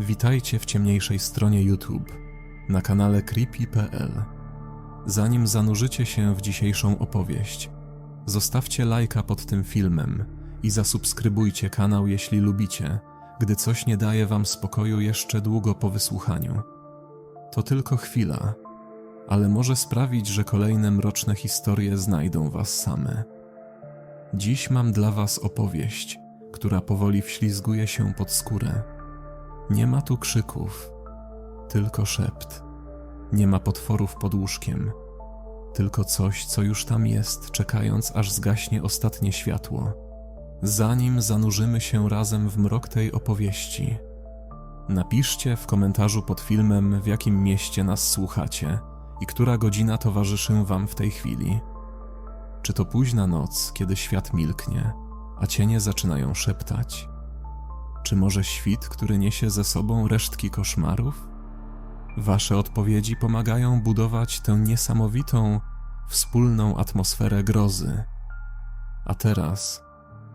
Witajcie w ciemniejszej stronie YouTube na kanale creepy.pl. Zanim zanurzycie się w dzisiejszą opowieść, zostawcie lajka pod tym filmem i zasubskrybujcie kanał, jeśli lubicie, gdy coś nie daje wam spokoju jeszcze długo po wysłuchaniu. To tylko chwila, ale może sprawić, że kolejne mroczne historie znajdą was same. Dziś mam dla was opowieść, która powoli wślizguje się pod skórę. Nie ma tu krzyków, tylko szept. Nie ma potworów pod łóżkiem, tylko coś, co już tam jest, czekając aż zgaśnie ostatnie światło. Zanim zanurzymy się razem w mrok tej opowieści, napiszcie w komentarzu pod filmem, w jakim mieście nas słuchacie i która godzina towarzyszy Wam w tej chwili. Czy to późna noc, kiedy świat milknie, a cienie zaczynają szeptać? Czy może świt, który niesie ze sobą resztki koszmarów? Wasze odpowiedzi pomagają budować tę niesamowitą, wspólną atmosferę grozy. A teraz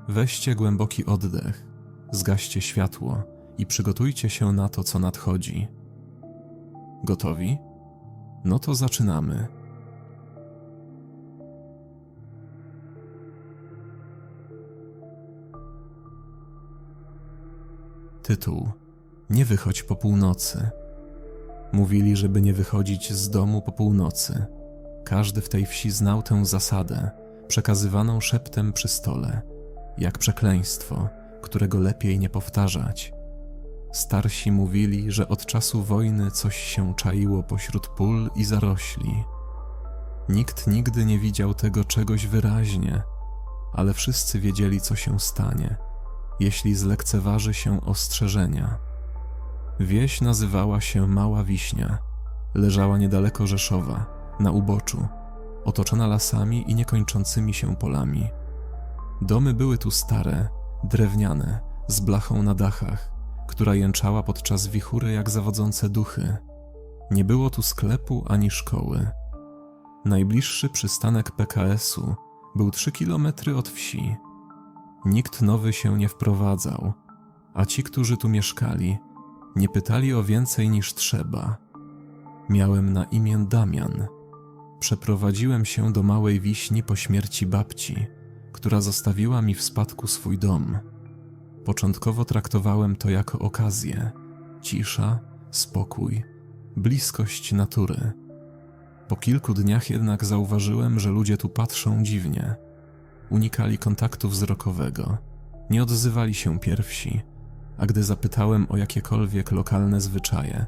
weźcie głęboki oddech, zgaście światło i przygotujcie się na to, co nadchodzi. Gotowi? No to zaczynamy. Tytuł: Nie wychodź po północy. Mówili, żeby nie wychodzić z domu po północy. Każdy w tej wsi znał tę zasadę, przekazywaną szeptem przy stole, jak przekleństwo, którego lepiej nie powtarzać. Starsi mówili, że od czasu wojny coś się czaiło pośród pól i zarośli. Nikt nigdy nie widział tego czegoś wyraźnie, ale wszyscy wiedzieli, co się stanie, jeśli zlekceważy się ostrzeżenia. Wieś nazywała się Mała Wiśnia. Leżała niedaleko Rzeszowa, na uboczu, otoczona lasami i niekończącymi się polami. Domy były tu stare, drewniane, z blachą na dachach, która jęczała podczas wichury jak zawodzące duchy. Nie było tu sklepu ani szkoły. Najbliższy przystanek PKS-u był trzy kilometry od wsi. Nikt nowy się nie wprowadzał, a ci, którzy tu mieszkali, nie pytali o więcej niż trzeba. Miałem na imię Damian. Przeprowadziłem się do małej wiśni po śmierci babci, która zostawiła mi w spadku swój dom. Początkowo traktowałem to jako okazję cisza, spokój, bliskość natury. Po kilku dniach jednak zauważyłem, że ludzie tu patrzą dziwnie. Unikali kontaktu wzrokowego, nie odzywali się pierwsi, a gdy zapytałem o jakiekolwiek lokalne zwyczaje,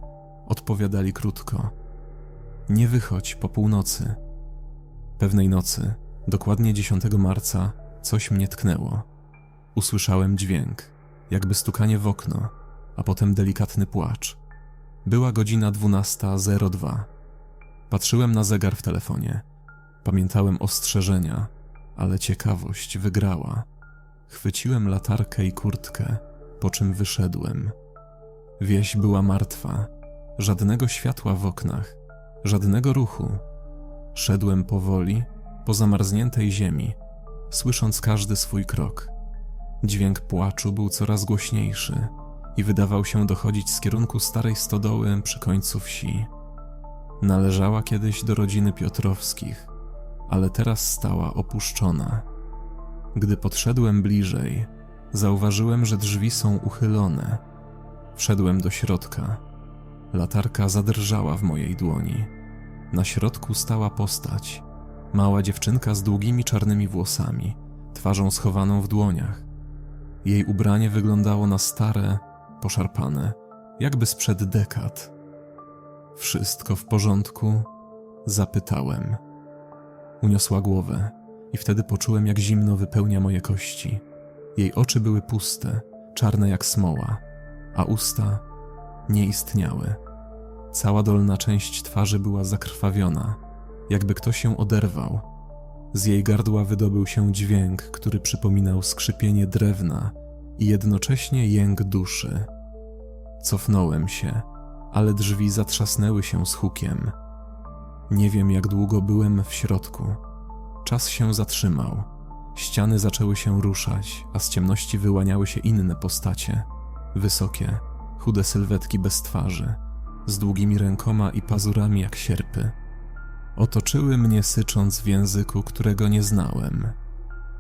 odpowiadali krótko: Nie wychodź po północy. Pewnej nocy, dokładnie 10 marca, coś mnie tknęło. Usłyszałem dźwięk, jakby stukanie w okno, a potem delikatny płacz. Była godzina 12.02. Patrzyłem na zegar w telefonie. Pamiętałem ostrzeżenia, ale ciekawość wygrała. Chwyciłem latarkę i kurtkę, po czym wyszedłem. Wieś była martwa, żadnego światła w oknach, żadnego ruchu. Szedłem powoli, po zamarzniętej ziemi, słysząc każdy swój krok. Dźwięk płaczu był coraz głośniejszy i wydawał się dochodzić z kierunku starej stodoły przy końcu wsi. Należała kiedyś do rodziny Piotrowskich, ale teraz stała opuszczona. Gdy podszedłem bliżej, zauważyłem, że drzwi są uchylone. Wszedłem do środka. Latarka zadrżała w mojej dłoni. Na środku stała postać. Mała dziewczynka z długimi czarnymi włosami, twarzą schowaną w dłoniach. Jej ubranie wyglądało na stare, poszarpane, jakby sprzed dekad. Wszystko w porządku? Zapytałem. Uniosła głowę i wtedy poczułem, jak zimno wypełnia moje kości. Jej oczy były puste, czarne jak smoła, a usta nie istniały. Cała dolna część twarzy była zakrwawiona, jakby ktoś się oderwał. Z jej gardła wydobył się dźwięk, który przypominał skrzypienie drewna i jednocześnie jęk duszy. Cofnąłem się, ale drzwi zatrzasnęły się z hukiem. Nie wiem, jak długo byłem w środku. Czas się zatrzymał. Ściany zaczęły się ruszać, a z ciemności wyłaniały się inne postacie. Wysokie, chude sylwetki bez twarzy, z długimi rękoma i pazurami jak sierpy. Otoczyły mnie sycząc w języku, którego nie znałem.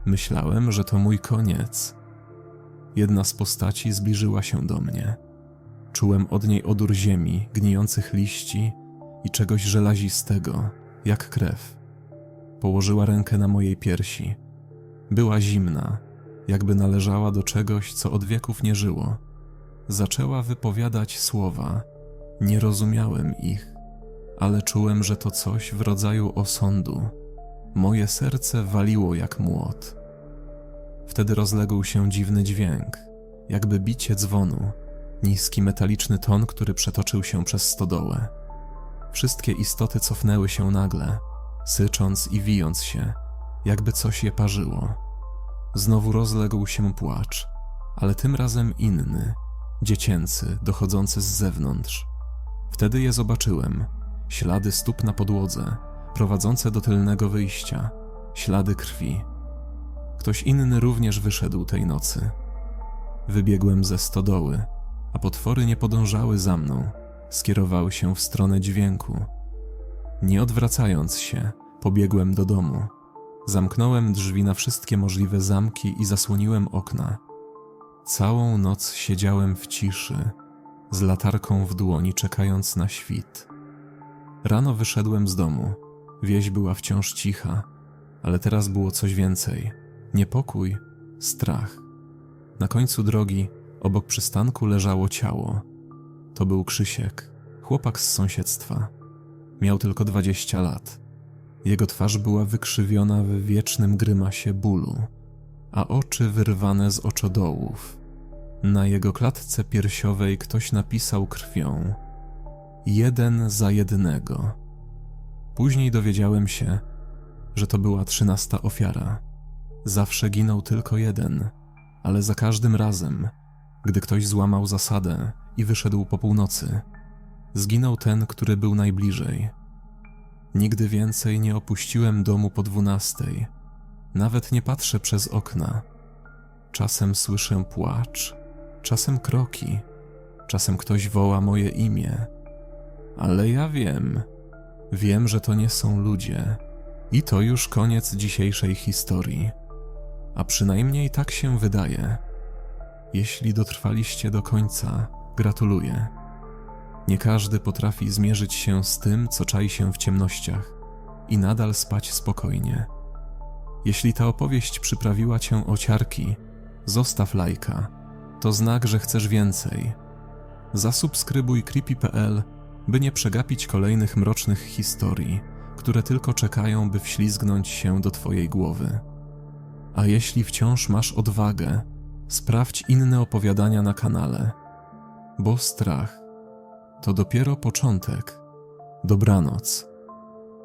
Myślałem, że to mój koniec. Jedna z postaci zbliżyła się do mnie. Czułem od niej odór ziemi, gnijących liści i czegoś żelazistego, jak krew. Położyła rękę na mojej piersi. Była zimna, jakby należała do czegoś, co od wieków nie żyło. Zaczęła wypowiadać słowa. Nie rozumiałem ich, ale czułem, że to coś w rodzaju osądu. Moje serce waliło jak młot. Wtedy rozległ się dziwny dźwięk, jakby bicie dzwonu, niski metaliczny ton, który przetoczył się przez stodołę. Wszystkie istoty cofnęły się nagle, sycząc i wijąc się, jakby coś je parzyło. Znowu rozległ się płacz, ale tym razem inny, dziecięcy, dochodzący z zewnątrz. Wtedy je zobaczyłem, ślady stóp na podłodze, prowadzące do tylnego wyjścia, ślady krwi. Ktoś inny również wyszedł tej nocy. Wybiegłem ze stodoły, a potwory nie podążały za mną, skierowały się w stronę dźwięku. Nie odwracając się, pobiegłem do domu. Zamknąłem drzwi na wszystkie możliwe zamki i zasłoniłem okna. Całą noc siedziałem w ciszy, z latarką w dłoni, czekając na świt. Rano wyszedłem z domu. Wieś była wciąż cicha, ale teraz było coś więcej: niepokój, strach. Na końcu drogi, obok przystanku, leżało ciało. To był Krzysiek, chłopak z sąsiedztwa. Miał tylko dwadzieścia lat. Jego twarz była wykrzywiona w wiecznym grymasie bólu, a oczy wyrwane z oczodołów. Na jego klatce piersiowej ktoś napisał krwią: Jeden za jednego. Później dowiedziałem się, że to była trzynasta ofiara. Zawsze ginął tylko jeden, ale za każdym razem, gdy ktoś złamał zasadę i wyszedł po północy, zginął ten, który był najbliżej. Nigdy więcej nie opuściłem domu po dwunastej. Nawet nie patrzę przez okna. Czasem słyszę płacz, czasem kroki, czasem ktoś woła moje imię. Ale ja wiem, wiem, że to nie są ludzie. I to już koniec dzisiejszej historii. A przynajmniej tak się wydaje. Jeśli dotrwaliście do końca, gratuluję. Nie każdy potrafi zmierzyć się z tym, co czai się w ciemnościach i nadal spać spokojnie. Jeśli ta opowieść przyprawiła cię o ciarki, zostaw lajka. To znak, że chcesz więcej. Zasubskrybuj creepy.pl, by nie przegapić kolejnych mrocznych historii, które tylko czekają, by wślizgnąć się do twojej głowy. A jeśli wciąż masz odwagę, sprawdź inne opowiadania na kanale, bo strach to dopiero początek. Dobranoc,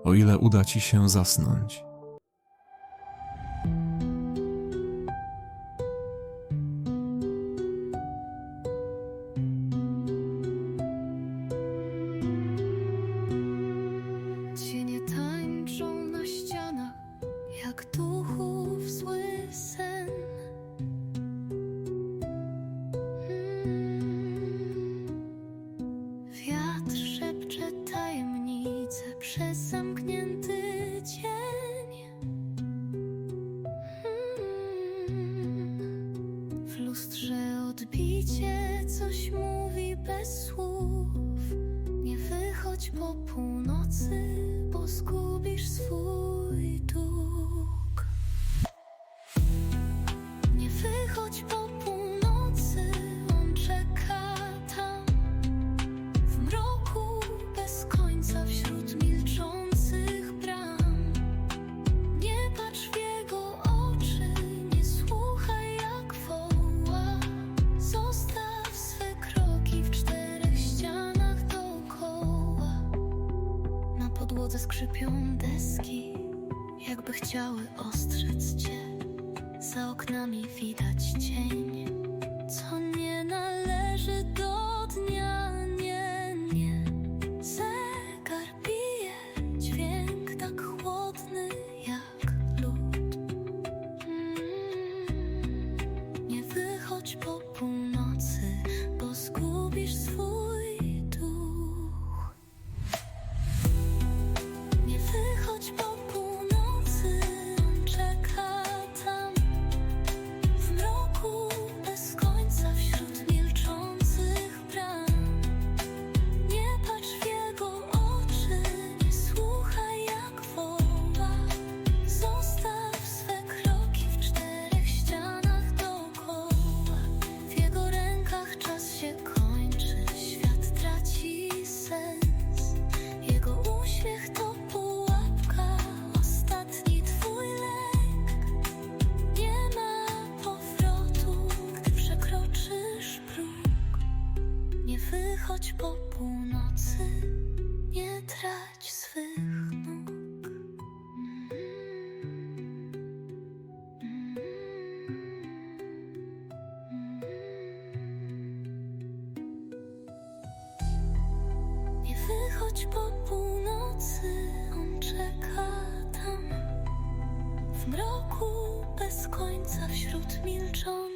o ile uda ci się zasnąć. Skrzypią deski, jakby chciały ostrzec cię. Za oknami widać cień, co nie należy do w mroku bez końca wśród milczących.